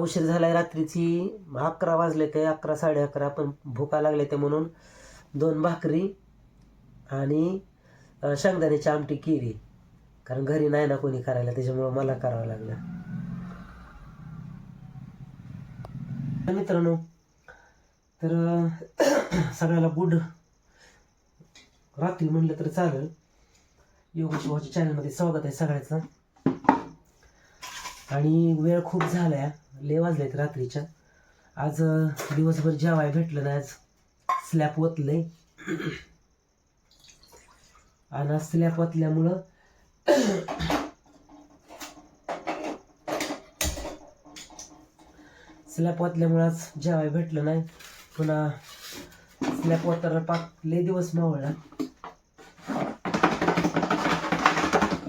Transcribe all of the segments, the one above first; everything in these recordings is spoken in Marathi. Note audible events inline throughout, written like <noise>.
उशीर झालाय रात्रीची. अकरा वाजले ते अकरा साडे अकरा पण भुका लागले ते म्हणून दोन भाकरी आणि शेंगदाण्याची आमटी केली. कारण घरी नाही ना कोणी करायला त्याच्यामुळं मला करावं लागलं. मित्रांनो तर सगळ्याला गुड रात्री म्हणलं तर चालेल. योग शिवाच्या चॅनलमध्ये स्वागत आहे सगळ्याचं. आणि वेळ खूप झालाय. लय वाजलेत रात्रीच्या. आज दिवसभर जेवाय भेटलं नाही आज. स्लॅप ओतलंय. आणि आज स्लॅप ओतल्यामुळं स्लॅप ओतल्यामुळं आज जेवाय भेटलं नाही. पुन्हा स्लॅप ओतताना पाक लय दिवस मावळला.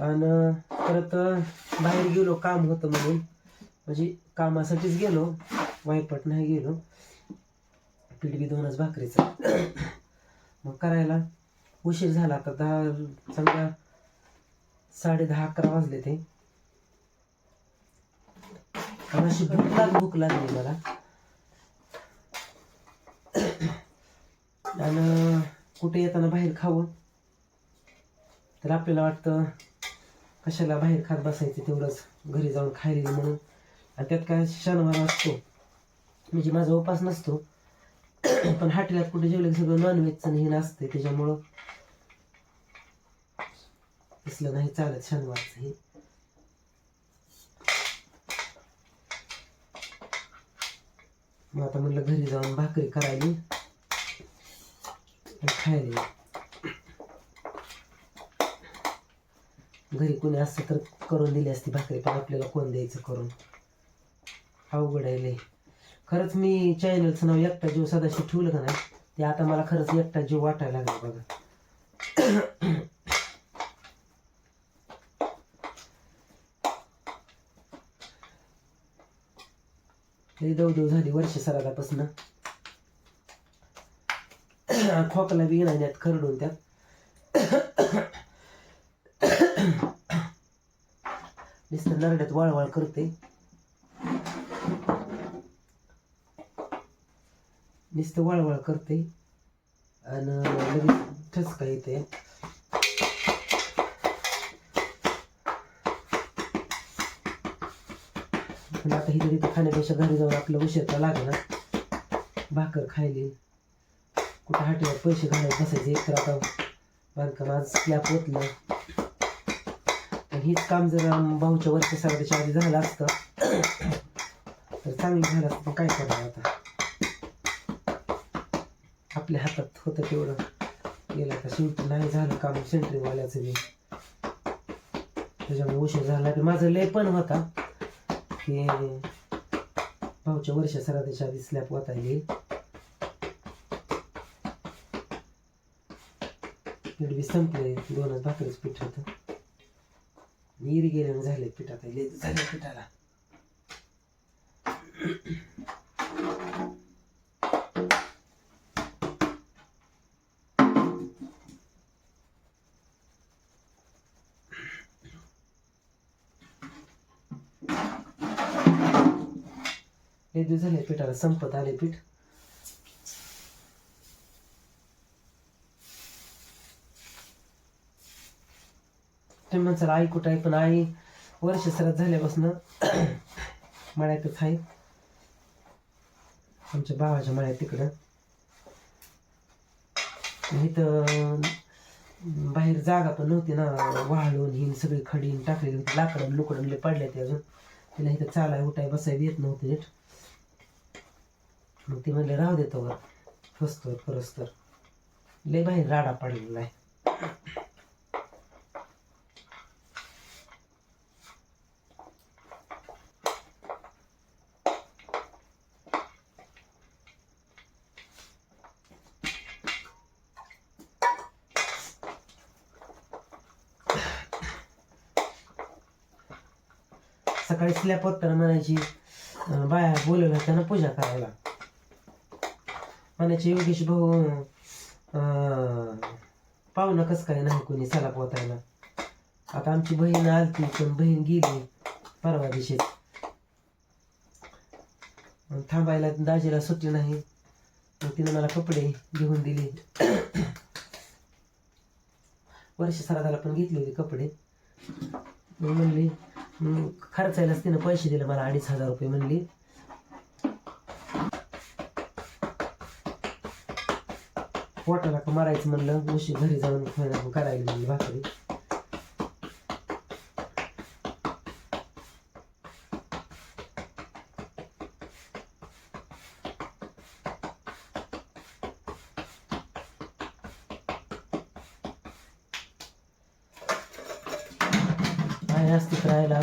आणि परत बाहेर गेलो काम होतं म्हणून. म्हणजे कामासाठीच गेलो वायपट नाही गेलो. पीठ दोनच भाकरीचा. मग करायला उशीर झाला. आता दहा समजा साडे दहा अकरा वाजले ते. अशी भूक लाग भूक लागली मला. आणि कुठे येताना बाहेर खावं. तर आपल्याला वाटतं कशाला बाहेर खात बसायचं तेवढंच घरी जाऊन खायला म्हणून. आणि त्यात काय शनिवार असतो. म्हणजे माझा उपास नसतो. <clears throat> पण हॉटेलात कुठे जेवलं सगळं नॉनव्हेजचं हे नसते त्याच्यामुळं तसलं नाही चालत शनिवारचं हे. मग आता म्हणलं घरी जाऊन भाकरी करायली आणि खायला. घरी कोणी असतं तर करून दिली असती भाकरी पण आपल्याला कोण द्यायचं करून? अवघड आहे लय. खरंच मी चॅनलचं नाव एकटा जीव सदाशी ठेवलं का नाही ते आता मला खरंच एकटा जीव वाटायला लागला बघा. लई दवदव झाली वर्ष सरादापासून. खोकला बी नाही खरडून त्यात. <coughs> नुसतं नरड्यात वाळवाळ करते नुसतं वळवळ करते. आणि लगेच ठसका येते पण आता ही तरी खाण्यापेक्षा घरी जाऊन आपलं उशीर तर लागणार भाकर खायली. कुठं हाटेवर पैसे घालत बसायचे एक तर आता बांधकाम आज क्लॅप होत नाही पण हेच काम जर भाऊच्या वरच्या सगळ्याच्या आधी झालं असतं तर चांगलं झालं असतं पण काय करणार आता? आपल्या हातात होतं तेवढं. गेलं आता शेवटी नाही झालं काम सेंटरिंगवाल्याचं बी. त्याच्यामुळे उशीर झाला. की माझं लय पण होता की भाऊच्या वर्ष सरात्याच्या आधी स्लॅब येईल पीठ बी संपले. दोनच भाकरीच पीठ होतं. विहिरी गेल्याने झाले पिठात लय झाले पिठाला. हे दिवस झाले पिठाला संपत आले पीठ. तुम्ही म्हणसाल आई कुठं आहे? पण आई वर्ष सरत झाल्यापासून <coughs> मळ्यातच आहे. आमच्या भावाच्या मळ्यात तिकडं. इथं बाहेर जागा पण नव्हती ना. वाळून ही सगळी खडीन टाकलेली होती लाकडं लुकडं लय पडले ते अजून. तिला इथं चालाय उठाय बसायला येत नव्हते नीट. मग ती म्हणले राहू देतो वर फसतोय खरंच तर. लय बाहेर राडा पडलेला आहे. सकाळी स्लॅप होताना म्हणायची बाया बोलवलं त्यांना पूजा करायला. म्हणायचे योगेश भाऊ अं, पाहुणं कसं काय नाही कोणी सला पोतायला आता आमची बहीण आलती पण बहीण गेली. परवा दिवशीच मग थांबायला दाजीला सुट्टी नाही. मग तिने मला कपडे घेऊन दिले. वर्ष सरादाला पण घेतले होते कपडे. मग म्हणली मग खर्चायलाच तिनं पैसे दिले मला अडीच हजार रुपये म्हणली. पोटाला का मारायचं म्हणलं उशी घरी जाऊन करायला म्हणली भाकरी. आई असती तर राहायला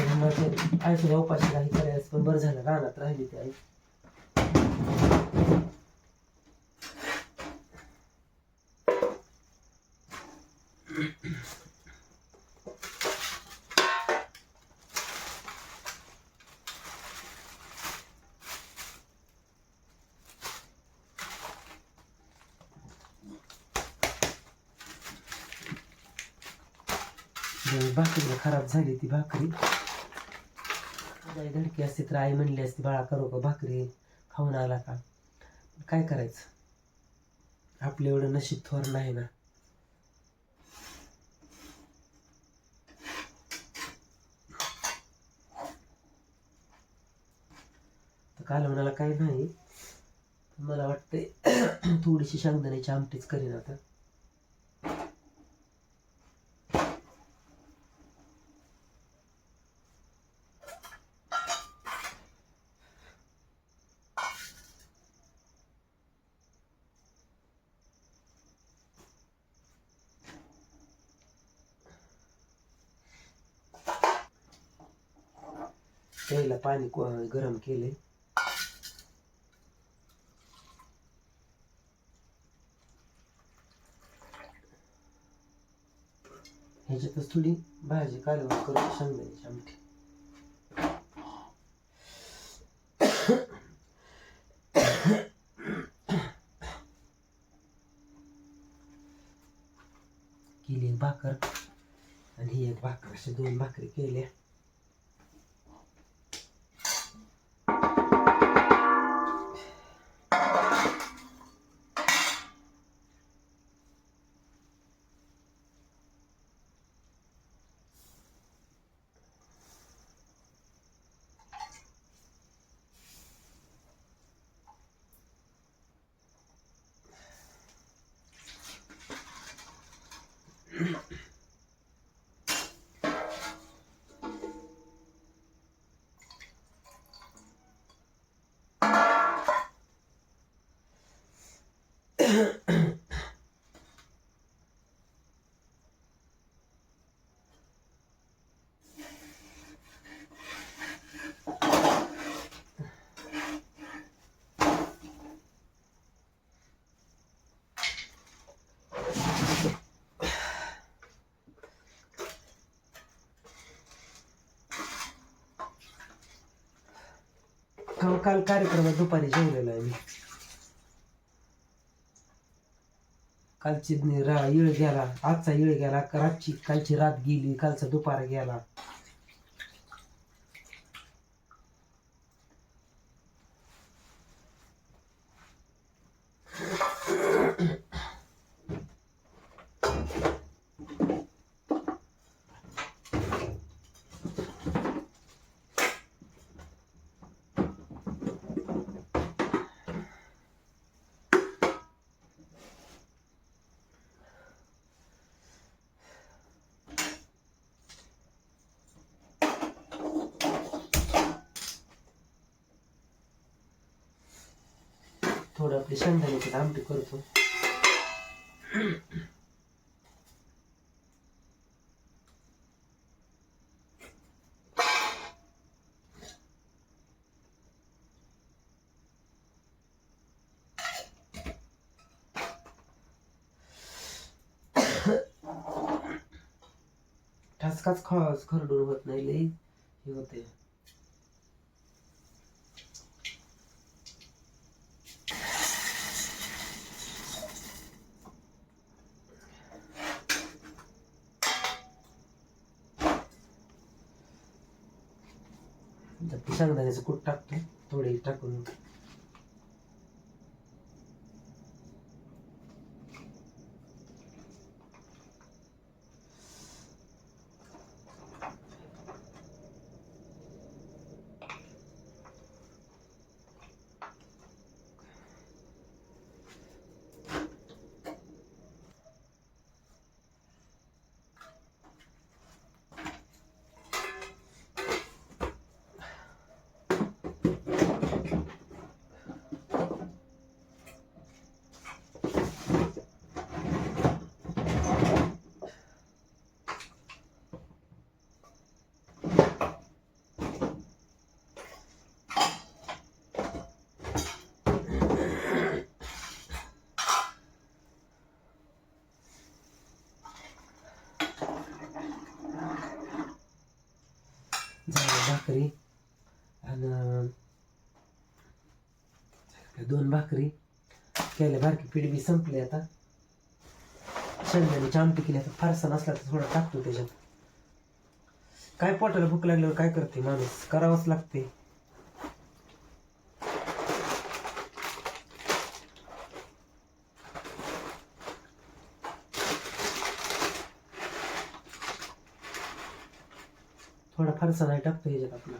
आई सुद्धा उपाशी काही करायचं पण बरं झालं रानात राहिली ती आई मग भाकरी खराब झाली ती भाकरी. धडकी असते तर आई म्हणली असती बाळा करू का भाकरी? खाऊन आला का? काय करायचं? आपलं एवढं नशीब थोर नाही ना. कालवणाला काल म्हणाला काय नाही. मला वाटते थोडीशी शेंगदाण्याची आमटीच करीन आता. प्यायला पाणी को- गरम केले ह्याच्यातच थोडी भाजी कालवण करून शेंगदाण्याची आमटी. केली एक भाकर. आणि ही एक भाकर अशा दोन भाकरी केल्या. काल काल कार्यक्रमात दुपारी जेवलेला आहे मी. कालची राळ रा येळ गेला आजचा येळ गेला रातची कालची रात गेली कालचा दुपार गेला. थोडं आपली शेंगदाण्याची आमटी करतो. ठसकाच खस खरडून होत नाही लई हे होते शेंगदाण्याचं कूट टाकतो? थोडे टाकून. भाकरी आणि दोन भाकरी केल्या बारकी पीठ बी संपली आता. शेंगदाण्याची आमटी केली आता. फारसा नसला तर थोडा टाकतो त्याच्यात. काय पोटाला भूक लागल्यावर काय करते माणूस? करावंच लागते. थोडा फारसा नाही टाकतो ह्याच्यात आपला.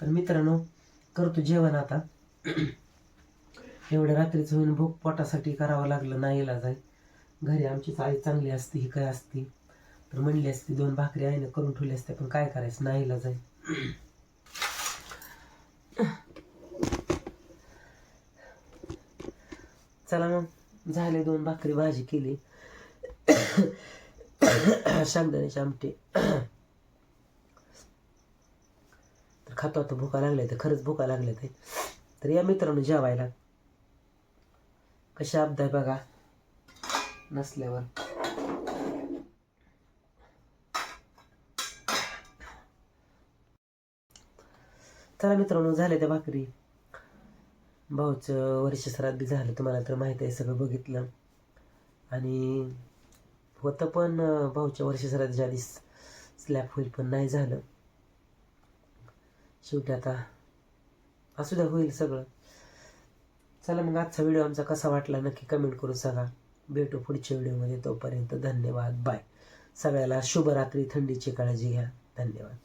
तर मित्रांनो करतो जेवण आता. <clears throat> एवढ्या रात्रीचं होईन भूक पोटासाठी करावं लागलं नाही इलाज आहे. घरी आमची आई चांगली असती ही काय असती? तर म्हणली असती दोन भाकरी आईनं करून ठेवली असते पण काय करायचं नाही इलाज आहे. <clears throat> चला मग झाले दोन भाकरी भाजी केली. <clears throat> शेंगदाण्याची आमटी तर खातो आता भुका लागल्या तर खरंच भुका लागल्या ते तर या मित्रांनो जेवायला. कशा अब्दाय बघा. नसल्यावर. चला मित्रांनो झाले त्या भाकरी. भाऊचं वर्ष श्राद्ध झालं तुम्हाला तर माहीत आहे सगळं बघितलं. आणि होतं पण भाऊच्या वर्ष श्राद्धाच्या आधी स्लॅप होईल पण नाही झालं. शेवटी आता असू द्या होईल सगळं. चला मग आजचा व्हिडिओ आमचा कसा वाटला नक्की कमेंट करून सांगा. भेटू पुढच्या व्हिडिओमध्ये तोपर्यंत धन्यवाद. बाय सगळ्याला शुभरात्री थंडीची काळजी घ्या. धन्यवाद.